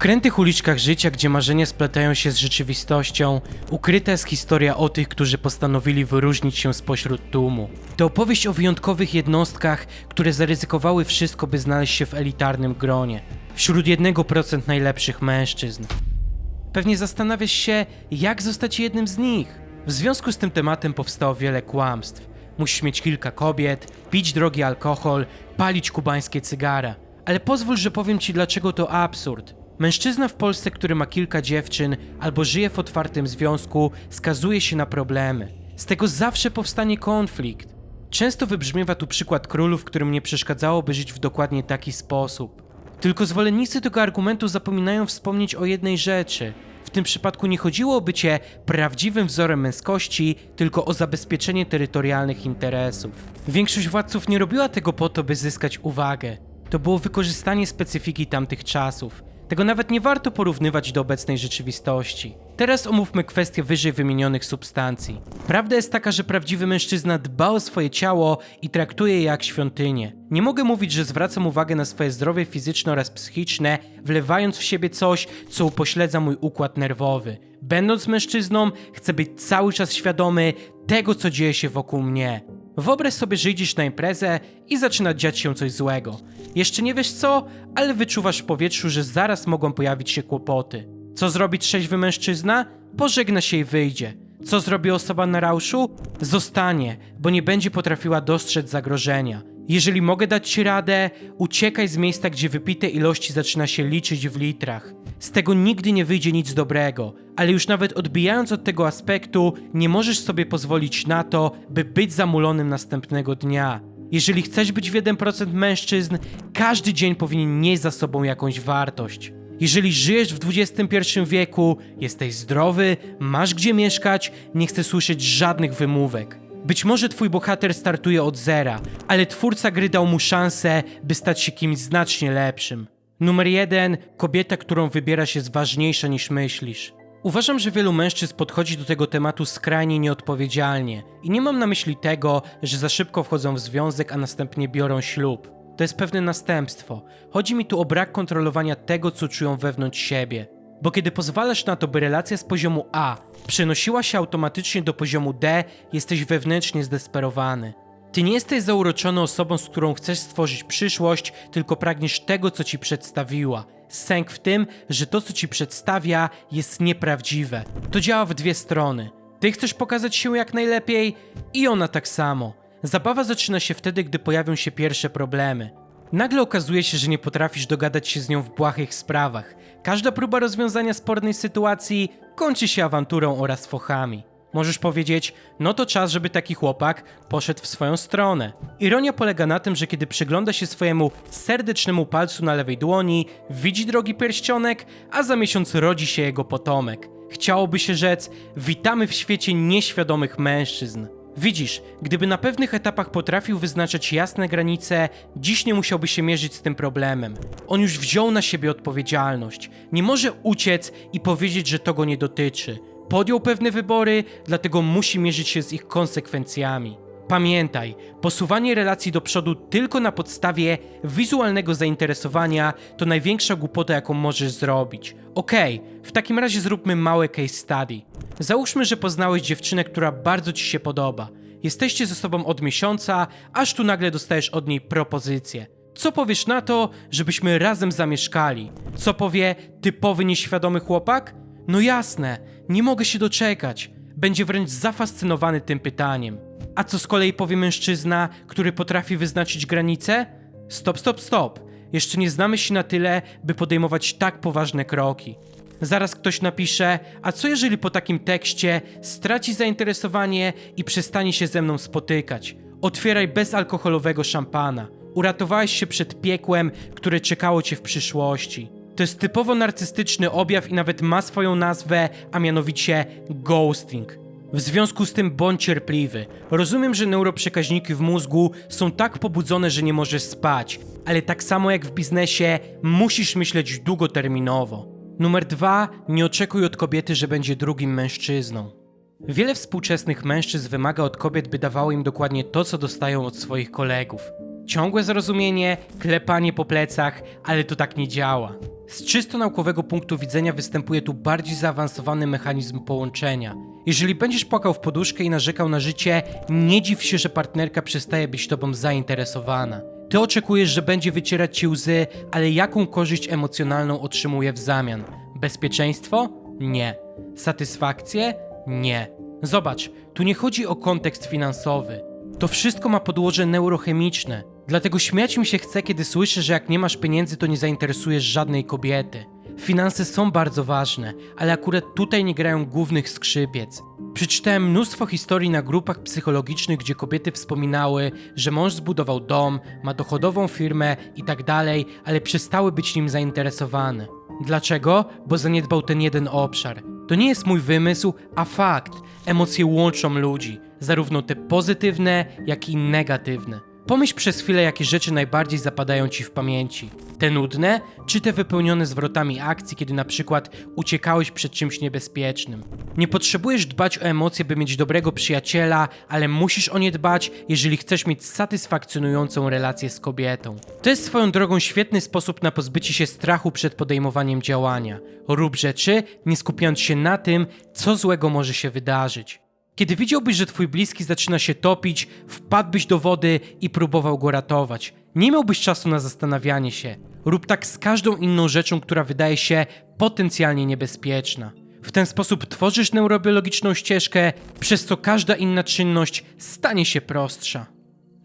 krętych uliczkach życia, gdzie marzenia splatają się z rzeczywistością, ukryta jest historia o tych, którzy postanowili wyróżnić się spośród tłumu. To opowieść o wyjątkowych jednostkach, które zaryzykowały wszystko, by znaleźć się w elitarnym gronie, wśród 1% najlepszych mężczyzn. Pewnie zastanawiasz się, jak zostać jednym z nich. W związku z tym tematem powstało wiele kłamstw. Musisz mieć kilka kobiet, pić drogi alkohol, palić kubańskie cygara. Ale pozwól, że powiem ci, dlaczego to absurd. Mężczyzna w Polsce, który ma kilka dziewczyn albo żyje w otwartym związku, skazuje się na problemy. Z tego zawsze powstanie konflikt. Często wybrzmiewa tu przykład królów, którym nie przeszkadzałoby żyć w dokładnie taki sposób. Tylko zwolennicy tego argumentu zapominają wspomnieć o jednej rzeczy. W tym przypadku nie chodziło o bycie prawdziwym wzorem męskości, tylko o zabezpieczenie terytorialnych interesów. Większość władców nie robiła tego po to, by zyskać uwagę. To było wykorzystanie specyfiki tamtych czasów. Tego nawet nie warto porównywać do obecnej rzeczywistości. Teraz omówmy kwestię wyżej wymienionych substancji. Prawda jest taka, że prawdziwy mężczyzna dba o swoje ciało i traktuje je jak świątynię. Nie mogę mówić, że zwracam uwagę na swoje zdrowie fizyczne oraz psychiczne, wlewając w siebie coś, co upośledza mój układ nerwowy. Będąc mężczyzną, chcę być cały czas świadomy tego, co dzieje się wokół mnie. Wyobraź sobie, że idziesz na imprezę i zaczyna dziać się coś złego. Jeszcze nie wiesz co, ale wyczuwasz w powietrzu, że zaraz mogą pojawić się kłopoty. Co zrobi trzeźwy mężczyzna? Pożegna się i wyjdzie. Co zrobi osoba na rauszu? Zostanie, bo nie będzie potrafiła dostrzec zagrożenia. Jeżeli mogę dać ci radę, uciekaj z miejsca, gdzie wypite ilości zaczyna się liczyć w litrach. Z tego nigdy nie wyjdzie nic dobrego, ale już nawet odbijając od tego aspektu, nie możesz sobie pozwolić na to, by być zamulonym następnego dnia. Jeżeli chcesz być w 1% mężczyzn, każdy dzień powinien nieść za sobą jakąś wartość. Jeżeli żyjesz w XXI wieku, jesteś zdrowy, masz gdzie mieszkać, nie chcę słyszeć żadnych wymówek. Być może twój bohater startuje od zera, ale twórca gry dał mu szansę, by stać się kimś znacznie lepszym. Numer jeden, kobieta, którą wybierasz jest ważniejsza niż myślisz. Uważam, że wielu mężczyzn podchodzi do tego tematu skrajnie nieodpowiedzialnie i nie mam na myśli tego, że za szybko wchodzą w związek, a następnie biorą ślub. To jest pewne następstwo. Chodzi mi tu o brak kontrolowania tego, co czują wewnątrz siebie. Bo kiedy pozwalasz na to, by relacja z poziomu A przenosiła się automatycznie do poziomu D, jesteś wewnętrznie zdesperowany. Ty nie jesteś zauroczony osobą, z którą chcesz stworzyć przyszłość, tylko pragniesz tego, co ci przedstawiła. Sęk w tym, że to, co ci przedstawia, jest nieprawdziwe. To działa w dwie strony. Ty chcesz pokazać się jak najlepiej i ona tak samo. Zabawa zaczyna się wtedy, gdy pojawią się pierwsze problemy. Nagle okazuje się, że nie potrafisz dogadać się z nią w błahych sprawach. Każda próba rozwiązania spornej sytuacji kończy się awanturą oraz fochami. Możesz powiedzieć, no to czas, żeby taki chłopak poszedł w swoją stronę. Ironia polega na tym, że kiedy przygląda się swojemu serdecznemu palcu na lewej dłoni, widzi drogi pierścionek, a za miesiąc rodzi się jego potomek. Chciałoby się rzec, witamy w świecie nieświadomych mężczyzn. Widzisz, gdyby na pewnych etapach potrafił wyznaczać jasne granice, dziś nie musiałby się mierzyć z tym problemem. On już wziął na siebie odpowiedzialność. Nie może uciec i powiedzieć, że to go nie dotyczy. Podjął pewne wybory, dlatego musi mierzyć się z ich konsekwencjami. Pamiętaj, posuwanie relacji do przodu tylko na podstawie wizualnego zainteresowania to największa głupota, jaką możesz zrobić. Okej, w takim razie zróbmy małe case study. Załóżmy, że poznałeś dziewczynę, która bardzo ci się podoba. Jesteście ze sobą od miesiąca, aż tu nagle dostajesz od niej propozycję. Co powiesz na to, żebyśmy razem zamieszkali? Co powie typowy nieświadomy chłopak? No jasne, nie mogę się doczekać. Będzie wręcz zafascynowany tym pytaniem. A co z kolei powie mężczyzna, który potrafi wyznaczyć granice? Stop, stop, stop. Jeszcze nie znamy się na tyle, by podejmować tak poważne kroki. Zaraz ktoś napisze, a co jeżeli po takim tekście straci zainteresowanie i przestanie się ze mną spotykać? Otwieraj bezalkoholowego szampana. Uratowałeś się przed piekłem, które czekało cię w przyszłości. To jest typowo narcystyczny objaw i nawet ma swoją nazwę, a mianowicie ghosting. W związku z tym bądź cierpliwy. Rozumiem, że neuroprzekaźniki w mózgu są tak pobudzone, że nie możesz spać, ale tak samo jak w biznesie, musisz myśleć długoterminowo. Numer dwa, nie oczekuj od kobiety, że będzie drugim mężczyzną. Wiele współczesnych mężczyzn wymaga od kobiet, by dawały im dokładnie to, co dostają od swoich kolegów. Ciągłe zrozumienie, klepanie po plecach, ale to tak nie działa. Z czysto naukowego punktu widzenia występuje tu bardziej zaawansowany mechanizm połączenia. Jeżeli będziesz płakał w poduszkę i narzekał na życie, nie dziw się, że partnerka przestaje być tobą zainteresowana. Ty oczekujesz, że będzie wycierać ci łzy, ale jaką korzyść emocjonalną otrzymuje w zamian? Bezpieczeństwo? Nie. Satysfakcję? Nie. Zobacz, tu nie chodzi o kontekst finansowy. To wszystko ma podłoże neurochemiczne. Dlatego śmiać mi się chce, kiedy słyszę, że jak nie masz pieniędzy, to nie zainteresujesz żadnej kobiety. Finanse są bardzo ważne, ale akurat tutaj nie grają głównych skrzypiec. Przeczytałem mnóstwo historii na grupach psychologicznych, gdzie kobiety wspominały, że mąż zbudował dom, ma dochodową firmę i tak ale przestały być nim zainteresowane. Dlaczego? Bo zaniedbał ten jeden obszar. To nie jest mój wymysł, a fakt. Emocje łączą ludzi, zarówno te pozytywne, jak i negatywne. Pomyśl przez chwilę, jakie rzeczy najbardziej zapadają ci w pamięci. Te nudne, czy te wypełnione zwrotami akcji, kiedy na przykład uciekałeś przed czymś niebezpiecznym. Nie potrzebujesz dbać o emocje, by mieć dobrego przyjaciela, ale musisz o nie dbać, jeżeli chcesz mieć satysfakcjonującą relację z kobietą. To jest swoją drogą świetny sposób na pozbycie się strachu przed podejmowaniem działania. Rób rzeczy, nie skupiając się na tym, co złego może się wydarzyć. Kiedy widziałbyś, że twój bliski zaczyna się topić, wpadłbyś do wody i próbował go ratować. Nie miałbyś czasu na zastanawianie się. Rób tak z każdą inną rzeczą, która wydaje się potencjalnie niebezpieczna. W ten sposób tworzysz neurobiologiczną ścieżkę, przez co każda inna czynność stanie się prostsza.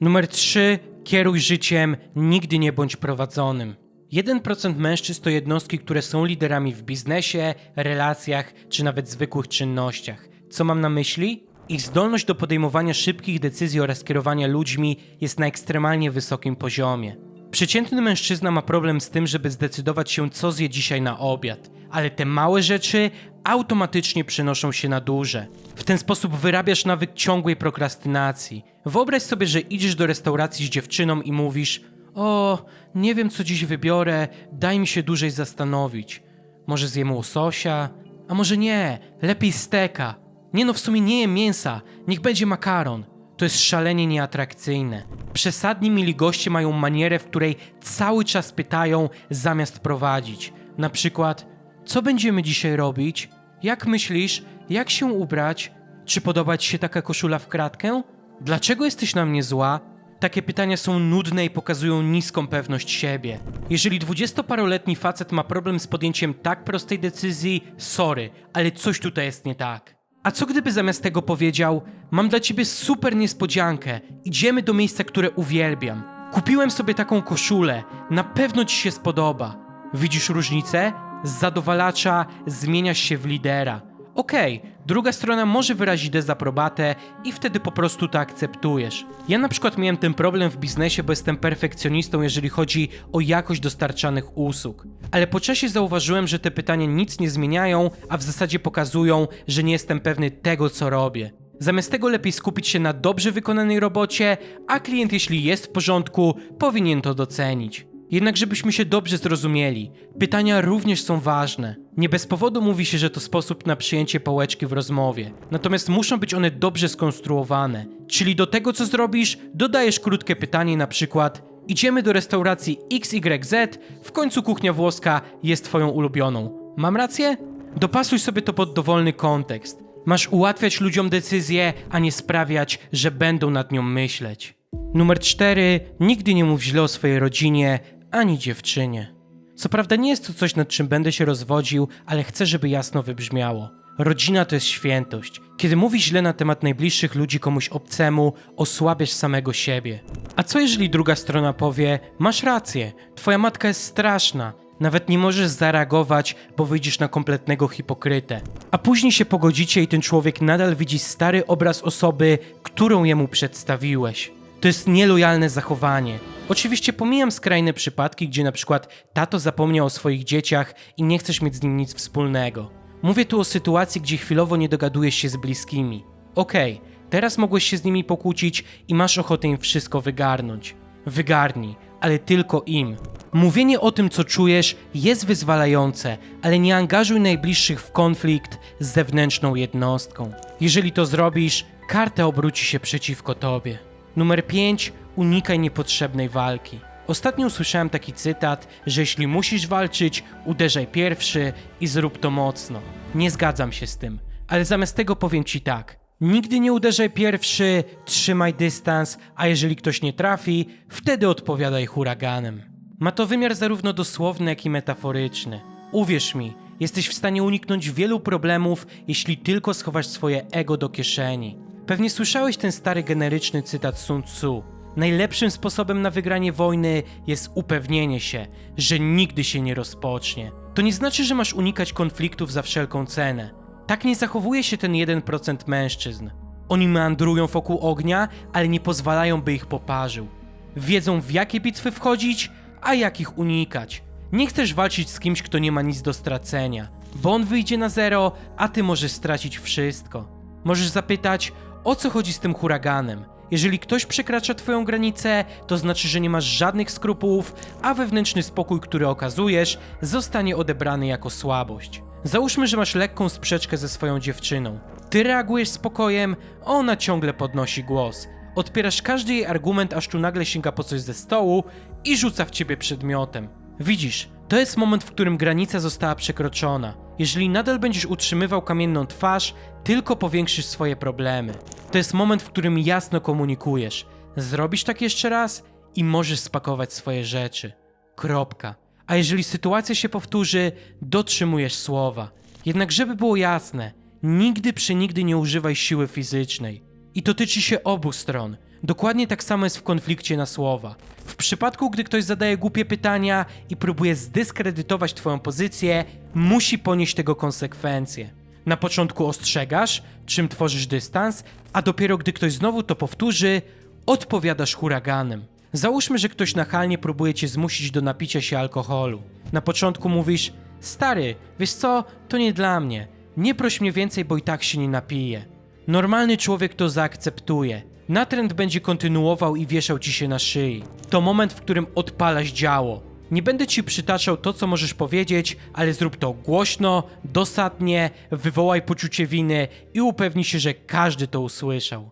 Numer 3. Kieruj życiem, nigdy nie bądź prowadzonym. 1% mężczyzn to jednostki, które są liderami w biznesie, relacjach czy nawet zwykłych czynnościach. Co mam na myśli? Ich zdolność do podejmowania szybkich decyzji oraz kierowania ludźmi jest na ekstremalnie wysokim poziomie. Przeciętny mężczyzna ma problem z tym, żeby zdecydować się, co zje dzisiaj na obiad, ale te małe rzeczy automatycznie przenoszą się na duże. W ten sposób wyrabiasz nawyk ciągłej prokrastynacji. Wyobraź sobie, że idziesz do restauracji z dziewczyną i mówisz: O, nie wiem, co dziś wybiorę, daj mi się dłużej zastanowić. Może zjemy łososia? A może nie, lepiej steka. Nie no, w sumie nie jem mięsa, niech będzie makaron. To jest szalenie nieatrakcyjne. Przesadni mili goście mają manierę, w której cały czas pytają zamiast prowadzić. Na przykład, co będziemy dzisiaj robić? Jak myślisz? Jak się ubrać? Czy podoba ci się taka koszula w kratkę? Dlaczego jesteś na mnie zła? Takie pytania są nudne i pokazują niską pewność siebie. Jeżeli dwudziestoparoletni facet ma problem z podjęciem tak prostej decyzji, sorry, ale coś tutaj jest nie tak. A co gdyby zamiast tego powiedział: Mam dla ciebie super niespodziankę, idziemy do miejsca, które uwielbiam. Kupiłem sobie taką koszulę, na pewno ci się spodoba. Widzisz różnicę? Z zadowalacza zmieniasz się w lidera. Okej, druga strona może wyrazić dezaprobatę i wtedy po prostu to akceptujesz. Ja na przykład miałem ten problem w biznesie, bo jestem perfekcjonistą, jeżeli chodzi o jakość dostarczanych usług. Ale po czasie zauważyłem, że te pytania nic nie zmieniają, a w zasadzie pokazują, że nie jestem pewny tego, co robię. Zamiast tego lepiej skupić się na dobrze wykonanej robocie, a klient, jeśli jest w porządku, powinien to docenić. Jednak żebyśmy się dobrze zrozumieli, pytania również są ważne. Nie bez powodu mówi się, że to sposób na przyjęcie pałeczki w rozmowie. Natomiast muszą być one dobrze skonstruowane. Czyli do tego, co zrobisz, dodajesz krótkie pytanie, na przykład Idziemy do restauracji XYZ, w końcu kuchnia włoska jest twoją ulubioną. Mam rację? Dopasuj sobie to pod dowolny kontekst. Masz ułatwiać ludziom decyzję, a nie sprawiać, że będą nad nią myśleć. Numer 4. Nigdy nie mów źle o swojej rodzinie ani dziewczynie. Co prawda nie jest to coś, nad czym będę się rozwodził, ale chcę, żeby jasno wybrzmiało. Rodzina to jest świętość. Kiedy mówisz źle na temat najbliższych ludzi komuś obcemu, osłabiasz samego siebie. A co jeżeli druga strona powie: Masz rację, twoja matka jest straszna, nawet nie możesz zareagować, bo wyjdziesz na kompletnego hipokrytę. A później się pogodzicie i ten człowiek nadal widzi stary obraz osoby, którą jemu przedstawiłeś. To jest nielojalne zachowanie. Oczywiście pomijam skrajne przypadki, gdzie na przykład tato zapomniał o swoich dzieciach i nie chcesz mieć z nim nic wspólnego. Mówię tu o sytuacji, gdzie chwilowo nie dogadujesz się z bliskimi. Okej, teraz mogłeś się z nimi pokłócić i masz ochotę im wszystko wygarnąć. Wygarnij, ale tylko im. Mówienie o tym, co czujesz, jest wyzwalające, ale nie angażuj najbliższych w konflikt z zewnętrzną jednostką. Jeżeli to zrobisz, karta obróci się przeciwko tobie. Numer 5. unikaj niepotrzebnej walki. Ostatnio usłyszałem taki cytat, że jeśli musisz walczyć, uderzaj pierwszy i zrób to mocno. Nie zgadzam się z tym, ale zamiast tego powiem ci tak. Nigdy nie uderzaj pierwszy, trzymaj dystans, a jeżeli ktoś nie trafi, wtedy odpowiadaj huraganem. Ma to wymiar zarówno dosłowny, jak i metaforyczny. Uwierz mi, jesteś w stanie uniknąć wielu problemów, jeśli tylko schowasz swoje ego do kieszeni. Pewnie słyszałeś ten stary generyczny cytat Sun Tzu. Najlepszym sposobem na wygranie wojny jest upewnienie się, że nigdy się nie rozpocznie. To nie znaczy, że masz unikać konfliktów za wszelką cenę. Tak nie zachowuje się ten 1% mężczyzn. Oni meandrują wokół ognia, ale nie pozwalają, by ich poparzył. Wiedzą w jakie bitwy wchodzić, a jak ich unikać. Nie chcesz walczyć z kimś, kto nie ma nic do stracenia, bo on wyjdzie na zero, a ty możesz stracić wszystko. Możesz zapytać, o co chodzi z tym huraganem. Jeżeli ktoś przekracza twoją granicę, to znaczy, że nie masz żadnych skrupułów, a wewnętrzny spokój, który okazujesz, zostanie odebrany jako słabość. Załóżmy, że masz lekką sprzeczkę ze swoją dziewczyną. Ty reagujesz spokojem, a ona ciągle podnosi głos. Odpierasz każdy jej argument, aż tu nagle sięga po coś ze stołu i rzuca w ciebie przedmiotem. Widzisz, to jest moment, w którym granica została przekroczona. Jeżeli nadal będziesz utrzymywał kamienną twarz, tylko powiększysz swoje problemy. To jest moment, w którym jasno komunikujesz. Zrobisz tak jeszcze raz i możesz spakować swoje rzeczy. Kropka. A jeżeli sytuacja się powtórzy, dotrzymujesz słowa. Jednak żeby było jasne, nigdy przenigdy nie używaj siły fizycznej. I to tyczy się obu stron. Dokładnie tak samo jest w konflikcie na słowa. W przypadku, gdy ktoś zadaje głupie pytania i próbuje zdyskredytować twoją pozycję, musi ponieść tego konsekwencje. Na początku ostrzegasz, czym tworzysz dystans, a dopiero gdy ktoś znowu to powtórzy, odpowiadasz huraganem. Załóżmy, że ktoś nachalnie próbuje cię zmusić do napicia się alkoholu. Na początku mówisz: Stary, wiesz co, to nie dla mnie. Nie proś mnie więcej, bo i tak się nie napiję. Normalny człowiek to zaakceptuje. Natręt będzie kontynuował i wieszał ci się na szyi. To moment, w którym odpalasz działo. Nie będę ci przytaczał to, co możesz powiedzieć, ale zrób to głośno, dosadnie, wywołaj poczucie winy i upewnij się, że każdy to usłyszał.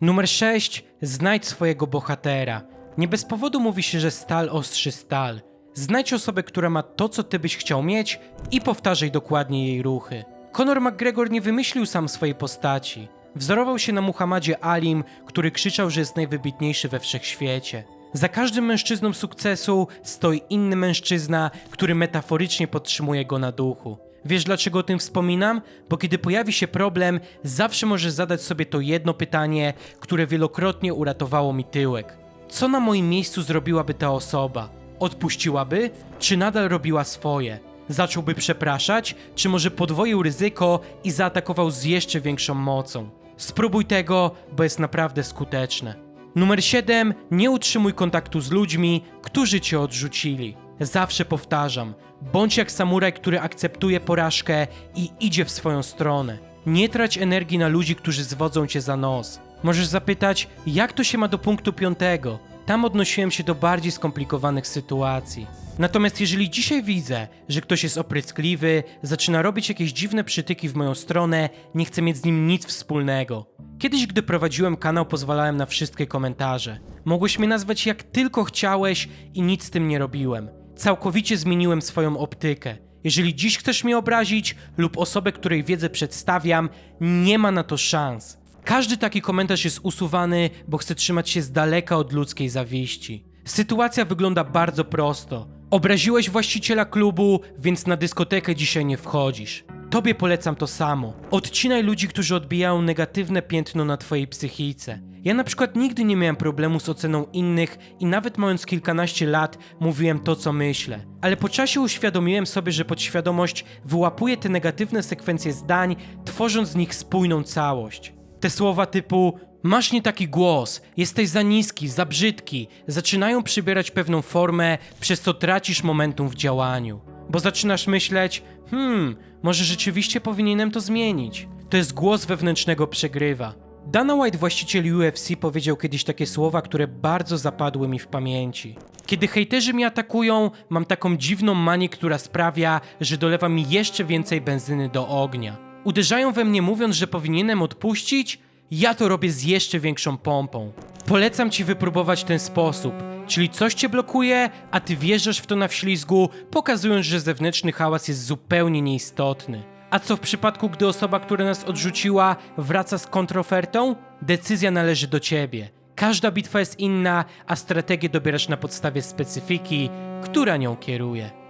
Numer 6. Znajdź swojego bohatera. Nie bez powodu mówi się, że stal ostrzy stal. Znajdź osobę, która ma to, co ty byś chciał mieć i powtarzaj dokładnie jej ruchy. Conor McGregor nie wymyślił sam swojej postaci. Wzorował się na Muhammadzie Alim, który krzyczał, że jest najwybitniejszy we wszechświecie. Za każdym mężczyzną sukcesu stoi inny mężczyzna, który metaforycznie podtrzymuje go na duchu. Wiesz dlaczego o tym wspominam? Bo kiedy pojawi się problem, zawsze możesz zadać sobie to jedno pytanie, które wielokrotnie uratowało mi tyłek. Co na moim miejscu zrobiłaby ta osoba? Odpuściłaby, czy nadal robiła swoje? Zacząłby przepraszać, czy może podwoił ryzyko i zaatakował z jeszcze większą mocą? Spróbuj tego, bo jest naprawdę skuteczne. Numer 7. Nie utrzymuj kontaktu z ludźmi, którzy cię odrzucili. Zawsze powtarzam, bądź jak samuraj, który akceptuje porażkę i idzie w swoją stronę. Nie trać energii na ludzi, którzy zwodzą cię za nos. Możesz zapytać, jak to się ma do punktu piątego? Tam odnosiłem się do bardziej skomplikowanych sytuacji. Natomiast jeżeli dzisiaj widzę, że ktoś jest opryskliwy, zaczyna robić jakieś dziwne przytyki w moją stronę, nie chcę mieć z nim nic wspólnego. Kiedyś, gdy prowadziłem kanał, pozwalałem na wszystkie komentarze. Mogłeś mnie nazwać jak tylko chciałeś i nic z tym nie robiłem. Całkowicie zmieniłem swoją optykę. Jeżeli dziś chcesz mnie obrazić lub osobę, której wiedzę przedstawiam, nie ma na to szans. Każdy taki komentarz jest usuwany, bo chce trzymać się z daleka od ludzkiej zawiści. Sytuacja wygląda bardzo prosto. Obraziłeś właściciela klubu, więc na dyskotekę dzisiaj nie wchodzisz. Tobie polecam to samo. Odcinaj ludzi, którzy odbijają negatywne piętno na twojej psychice. Ja na przykład nigdy nie miałem problemu z oceną innych i nawet mając kilkanaście lat mówiłem to, co myślę. Ale po czasie uświadomiłem sobie, że podświadomość wyłapuje te negatywne sekwencje zdań, tworząc z nich spójną całość. Te słowa typu masz nie taki głos, jesteś za niski, za brzydki, zaczynają przybierać pewną formę, przez co tracisz momentum w działaniu. Bo zaczynasz myśleć, hmm, może rzeczywiście powinienem to zmienić. To jest głos wewnętrznego przegrywa. Dana White, właściciel UFC, powiedział kiedyś takie słowa, które bardzo zapadły mi w pamięci. Kiedy hejterzy mnie atakują, mam taką dziwną manię, która sprawia, że dolewa mi jeszcze więcej benzyny do ognia. Uderzają we mnie mówiąc, że powinienem odpuścić, ja to robię z jeszcze większą pompą. Polecam ci wypróbować ten sposób, czyli coś cię blokuje, a ty wjeżdżasz w to na wślizgu, pokazując, że zewnętrzny hałas jest zupełnie nieistotny. A co w przypadku, gdy osoba, która nas odrzuciła, wraca z kontrofertą? Decyzja należy do ciebie. Każda bitwa jest inna, a strategię dobierasz na podstawie specyfiki, która nią kieruje.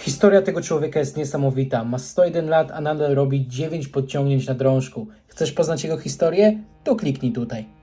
Historia tego człowieka jest niesamowita. Ma 101 lat, a nadal robi 9 podciągnięć na drążku. Chcesz poznać jego historię? To kliknij tutaj.